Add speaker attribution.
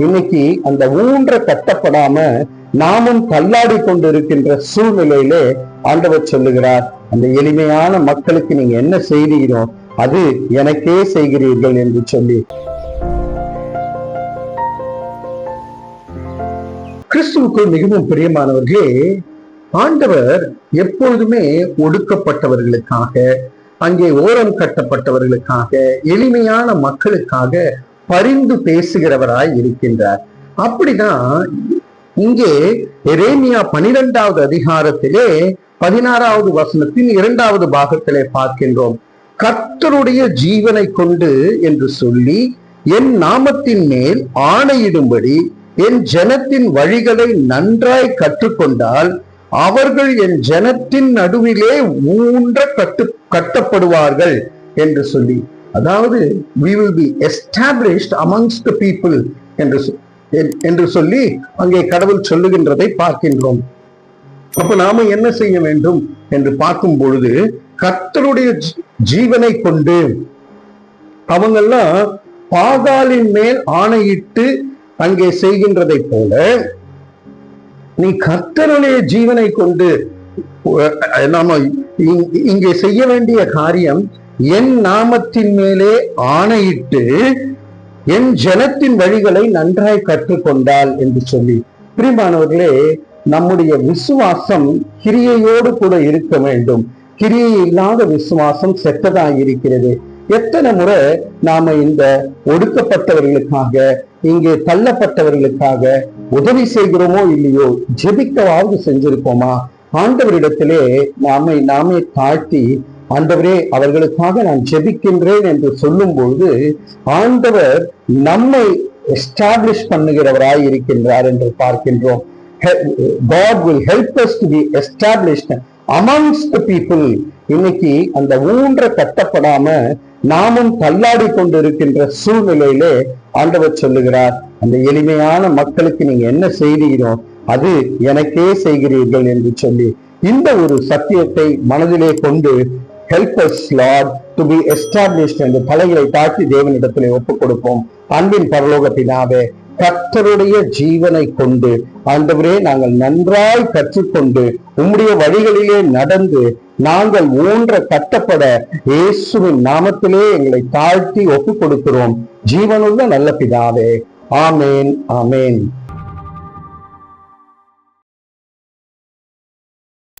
Speaker 1: இன்னைக்கு அந்த ஊன்ற கட்டப்படாம நாமும் தள்ளாடி கொண்டிருக்கின்ற சூழ்நிலையிலே ஆண்டவர் சொல்லுகிறார் அந்த எளிமையான மக்களுக்கு நீங்க என்ன செய்கிறீரோ அது எனக்கே செய்கிறீர்கள் என்று சொல்லி. கிறிஸ்துவுக்கு மிகவும் பிரியமானவர்களே ஆண்டவர் எப்பொழுதுமே ஒடுக்கப்பட்டவர்களுக்காக அங்கே ஓரம் கட்டப்பட்டவர்களுக்காக எளிமையான மக்களுக்காக பரிந்து பேசுகிறவராய் இருக்கின்றார். அப்படிதான் இங்கே எரேமியா பனிரெண்டாவது அதிகாரத்திலே பதினாறாவது வசனத்தின் இரண்டாவது பாகத்திலே பார்க்கின்றோம். கர்த்தருடைய ஜீவனை கொண்டு என்று சொல்லி என் நாமத்தின் மேல் ஆணையிடும்படி என் ஜனத்தின் வழிகளை நன்றாய் கற்றுக்கொண்டால் அவர்கள் என் ஜனத்தின் நடுவிலே ஊன்ற கட்டு கட்டப்படுவார்கள் என்று சொல்லி. அதாவது we will be established amongst the என்று என்று சொல்லி அங்கே கடவுள் சொல்லுகின்றதை பார்க்கின்றோம். அப்ப நாம என்ன செய்ய வேண்டும் என்று பார்க்கும் பொழுது கர்த்தருடைய ஜீவனை கொண்டு அவங்கெல்லாம் பாகாலின் மேல் ஆணையிட்டு அங்கே செய்கின்றதை போல நீ கர்த்தருடைய ஜீவனை கொண்டு நாம இங்- இங்கே செய்ய வேண்டிய காரியம் என் நாமத்தின் மேலே ஆணையிட்டு என் ஜனத்தின் வழிகளை நன்றாய் கற்றுக்கொண்டாள் என்று சொல்லி. பிரிமானவர்களே நம்முடைய விசுவாசம் கிரியையோடு கூட இருக்க வேண்டும். கிரியை இல்லாத விசுவாசம் செத்ததாக இருக்கிறது. எத்தனை முறை நாம இந்த ஒடுக்கப்பட்டவர்களுக்காக இங்கே தள்ளப்பட்டவர்களுக்காக உதவி செய்கிறோமோ இல்லையோ ஜெபிக்கவாவது செஞ்சிருப்போமா? ஆண்டவரிடத்திலே நாமை நாமே தாழ்த்தி ஆண்டவரே அவர்களுக்காக நான் ஜெபிக்கின்றேன் என்று சொல்லும் பொழுது ஆண்டவர் நம்மை எஸ்டாப்ளிஷ் பண்ணுகிறவராய் இருக்கின்றார் என்று பார்க்கின்றோம். God will help us to be established amongst the இன்னைக்கு அந்த ஊன்ற கட்டப்படாம நாமும் தள்ளாடி கொண்டிருக்கின்ற சூழ்நிலையிலே ஆண்டவர் சொல்லுகிறார் அந்த எளிமையான மக்களுக்கு நீங்க என்ன செய்கிறீரோ அது எனக்கே செய்கிறீர்கள் என்று சொல்லி இந்த ஒரு சத்தியத்தை மனதிலே கொண்டு help us lord to be established என்று தலைகளை தாழ்த்தி தேவனிடத்திலே ஒப்புக் கொடுப்போம் அன்பின் பரலோக பினாவே கர்த்தருடைய ஜீவனை கொண்டு ஆண்டவரே நாங்கள் நன்றாய் கற்றுக்கொண்டு உம்முடைய வழிகளிலே நடந்து நாங்கள் ஊன்ற கட்டப்பட இயேசுவின் நாமத்திலே எங்களை தாழ்த்தி ஒப்புக் கொடுக்கிறோம் ஜீவனுள்ள நல்ல பிதாவே ஆமேன் ஆமேன்.